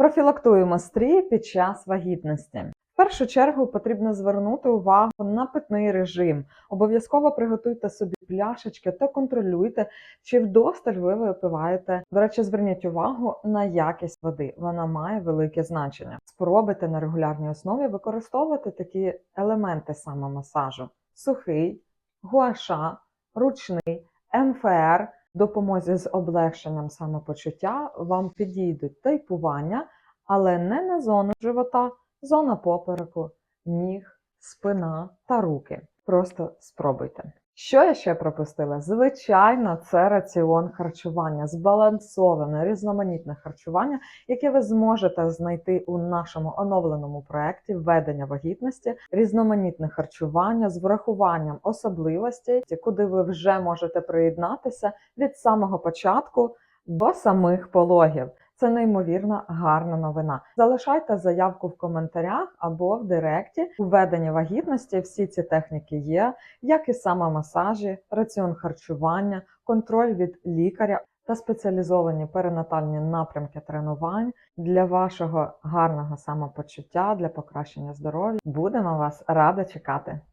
Профілактуємо стрій під час вагітності. В першу чергу потрібно звернути увагу на питний режим. Обов'язково приготуйте собі пляшечки та контролюйте, чи вдосталь ви випиваєте. До речі, зверніть увагу на якість води. Вона має велике значення. Спробуйте на регулярній основі використовувати такі елементи самомасажу: сухий, гуаша, ручний, МФР. Допомозі з облегшенням самопочуття вам підійдуть тайпування, але не на зону живота, зона попереку, ніг, спина та руки. Просто спробуйте. Що я ще пропустила? Звичайно, це раціон харчування, збалансоване, різноманітне харчування, яке ви зможете знайти у нашому оновленому проєкті введення вагітності, різноманітне харчування з врахуванням особливостей, куди ви вже можете приєднатися від самого початку до самих пологів. Це неймовірно гарна новина. Залишайте заявку в коментарях або в директі. У введенні вагітності всі ці техніки є, як і самомасажі, раціон харчування, контроль від лікаря та спеціалізовані перинатальні напрямки тренувань для вашого гарного самопочуття, для покращення здоров'я. Будемо вас раді чекати.